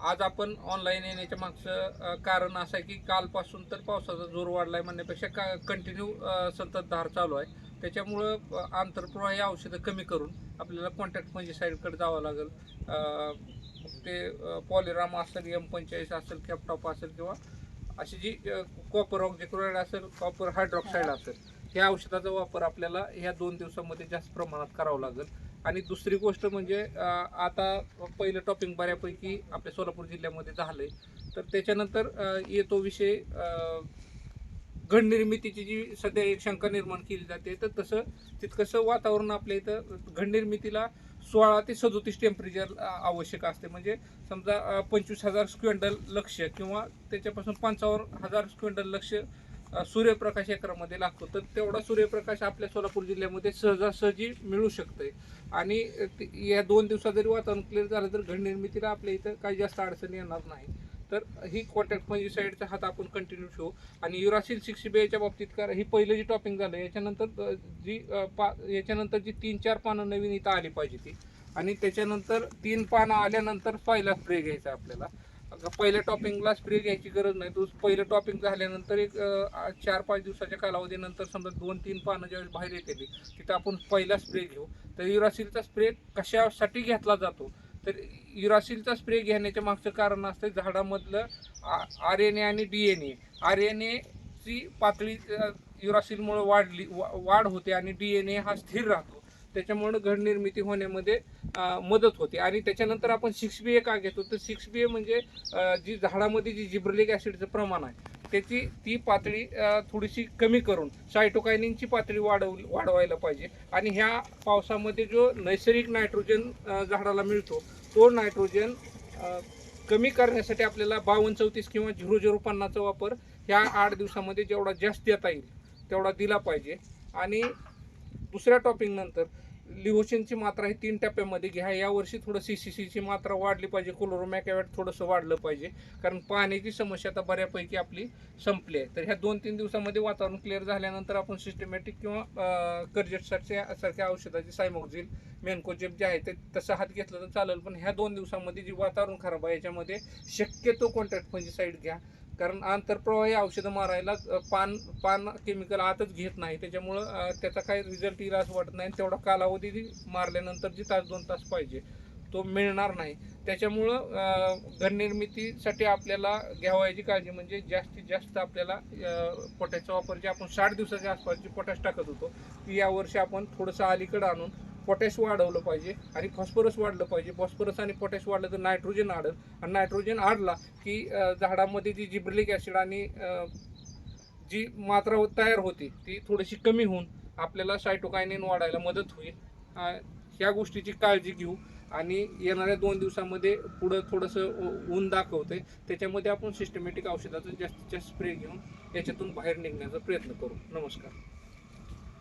आज आपण ऑनलाईन येण्याच्या मागचं कारण असं आहे की कालपासून तर पावसाचा जोर वाढलाय म्हणण्यापेक्षा का कंटिन्यू संततधार चालू आहे. त्याच्यामुळं आंतरप्रवाही औषधं कमी करून आपल्याला कॉन्टॅक्ट म्हणजे साईडकडे जावं लागेल. ते पॉलिराम असेल एम पंचेचाळीस असेल कॅपटॉप असेल किंवा अशी जी कॉपर ऑक्झिक्लोराईड असेल कॉपर हायड्रॉक्साईड असेल ह्या औषधाचा वापर आपल्याला ह्या दोन दिवसामध्ये जास्त प्रमाणात करावा लागेल. आणि दुसरी गोष्ट म्हणजे आता पहिलं टॉपिंग बऱ्यापैकी आपल्या सोलापूर जिल्ह्यामध्ये झालं आहे तर त्याच्यानंतर येतो विषय अं, घड निर्मितीची जी सध्या एक शंका निर्माण केली जाते तर तसं तितकंसं वातावरण आपल्या इथं घड निर्मितीला सोळा ते सदोतीस टेम्परेचर आवश्यक असते. म्हणजे समजा पंचवीस हजार स्क्वेंडल लक्ष किंवा त्याच्यापासून पंचावन्न हजार स्क्वेंडल लक्ष सूर्यप्रकाश एकरामध्ये लागतो. तर तेवढा सूर्यप्रकाश आपल्या सोलापूर जिल्ह्यामध्ये सहजासहजी मिळू शकते आणि ते- या दोन दिवसात जरी वातावरण क्लिअर झालं तर घड निर्मितीला आपल्या इथं काही जास्त अडचणी येणार नाही. तर ही कॉन्टॅक्ट म्हणजे साईडचा हात आपण कंटिन्यू ठेवू. आणि युरासिल सिक्स बीच्या बाबतीत कारण ही पहिलं जी टॉपिंग झालं याच्यानंतर जी पा याच्यानंतर जी तीन चार पानं नवीन इथं आली पाहिजे ती. आणि त्याच्यानंतर तीन पानं आल्यानंतर पहिला स्प्रे घ्यायचा आपल्याला. पहिल्या टॉपिंगला स्प्रे घ्यायची गरज नाही. तो पहिलं टॉपिंग झाल्यानंतर एक चार पाच दिवसाच्या कालावधीनंतर समजा दोन तीन पानं ज्यावेळेस बाहेर येते तिथं आपण पहिला स्प्रे घेऊ. तर युरासिलचा स्प्रे कशासाठी घेतला जातो? तर युरासिलचा स्प्रे घेण्याच्या मागचं कारण असतं झाडामधलं आर एन ए आणि D N A R N एची पातळी युरासिलमुळे वाढली वा- वाढ होते आणि डी एन ए हा स्थिर राहतो. त्याच्यामुळं घरनिर्मिती होण्यामध्ये मदत होते. आणि त्याच्यानंतर आपण सिक्स बी ए का घेतो? तर सिक्स बी ए म्हणजे जी झाडामध्ये जी जिब्रलिक ॲसिडचं प्रमाण आहे त्याची ती पातळी थोडीशी कमी करून सायटोकायनिनची पातळी वाढव वाढवायला पाहिजे. आणि ह्या पावसामध्ये जो नैसर्गिक नायट्रोजन झाडाला मिळतो तो नायट्रोजन कमी करण्यासाठी आपल्याला बावन्न चौतीस किंवा झिरो झिरो पन्नाचा वापर ह्या आठ दिवसामध्ये जेवढा जास्त देता येईल तेवढा दिला पाहिजे. आणि दुसऱ्या टॉपिंग नंतर लिहोशनची मात्रा ही तीन टप्प्यामध्ये घ्या. यावर्षी थोडं सी सी सीची मात्रा वाढली पाहिजे कोलोरोमॅकॅवॅट थोडंसं वाढलं पाहिजे. कारण पाण्याची समस्या आता बऱ्यापैकी आपली संपली आहे. तर ह्या दोन तीन दिवसामध्ये वातावरण क्लिअर झाल्यानंतर आपण सिस्टमॅटिक किंवा कर्जेटसारख्या सारख्या औषधाची सायमोक्झिल मेनकोजेप जे आहे ते तसं हात घेतलं तर चालेल. पण ह्या दोन दिवसामध्ये जी वातावरण खराब आहे याच्यामध्ये शक्यतो कॉन्ट्रॅक्ट फंजिसाईड घ्या. कारण आंतरप्रवाही औषधं मारायला पान पान केमिकल आतच घेत नाही. त्याच्यामुळं त्याचा काही रिझल्ट येईल असं वाटत नाही. तेवढा कालावधी मारल्यानंतर जी तास दोन तास पाहिजे तो मिळणार नाही. त्याच्यामुळं घरनिर्मितीसाठी आपल्याला घ्यावायची काळजी म्हणजे जास्तीत जास्त आपल्याला पोटॅशचा वापर जे आपण साठ दिवसाच्या आसपासची पोटॅश टाकत होतो ती यावर्षी आपण थोडंसं अलीकडं आणून पोटॅश वाढवलं पाहिजे आणि फॉस्फरस वाढलं पाहिजे. फॉस्फरस आणि पोटॅश वाढलं तर नायट्रोजन आढळ आणि नायट्रोजन आडला की झाडामध्ये जी जिब्रिलिक ॲसिड आणि जी मात्रा तयार होते ती थोडीशी कमी होऊन आपल्याला सायटोकायनिन वाढायला मदत होईल. ह्या गोष्टीची काळजी घेऊ. आणि येणाऱ्या दोन दिवसामध्ये पुढं थोडंसं ऊन दाखवते त्याच्यामध्ये आपण सिस्टमॅटिक औषधाचा जास्तीत जास्त स्प्रे घेऊन याच्यातून बाहेर निघण्याचा प्रयत्न करू. नमस्कार.